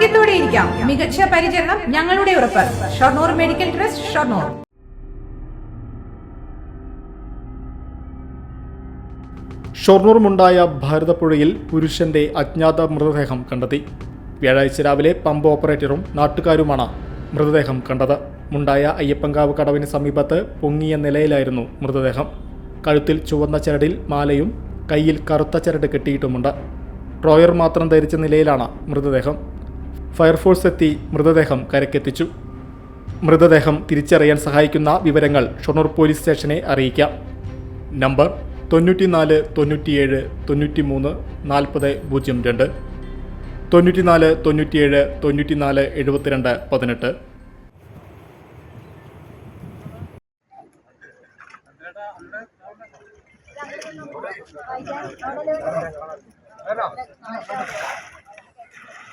ആരോഗ്യത്തോടെ ഇരിക്കാം. മികച്ച പരിചരണം ഞങ്ങളുടെ ഉറപ്പ്. Shoranur medical trust Shoranur. ഷൊർണൂറുമുണ്ടായ ഭാരതപ്പുഴയിൽ പുരുഷന്റെ അജ്ഞാത മൃതദേഹം കണ്ടെത്തി. വ്യാഴാഴ്ച രാവിലെ പമ്പ് ഓപ്പറേറ്ററും നാട്ടുകാരുമാണ് മൃതദേഹം കണ്ടത്. മുണ്ടായ അയ്യപ്പങ്കാവ് കടവിന് സമീപത്ത് പൊങ്ങിയ നിലയിലായിരുന്നു മൃതദേഹം. കഴുത്തിൽ ചുവന്ന ചരടിൽ മാലയും കയ്യിൽ കറുത്ത ചരട് കെട്ടിയിട്ടുമുണ്ട്. ട്രോയർ മാത്രം ധരിച്ച നിലയിലാണ് മൃതദേഹം. ഫയർഫോഴ്സ് എത്തി മൃതദേഹം കരക്കെത്തിച്ചു മൃതദേഹം തിരിച്ചറിയാൻ സഹായിക്കുന്ന വിവരങ്ങൾ ഷൊർണൂർ പോലീസ് സ്റ്റേഷനെ അറിയിക്കാം നമ്പർ തൊണ്ണൂറ്റിനാല് തൊണ്ണൂറ്റിയേഴ് തൊണ്ണൂറ്റിമൂന്ന് നാൽപ്പത് പൂജ്യം രണ്ട് തൊണ്ണൂറ്റിനാല് തൊണ്ണൂറ്റിയേഴ് തൊണ്ണൂറ്റിനാല് എഴുപത്തിരണ്ട് പതിനെട്ട്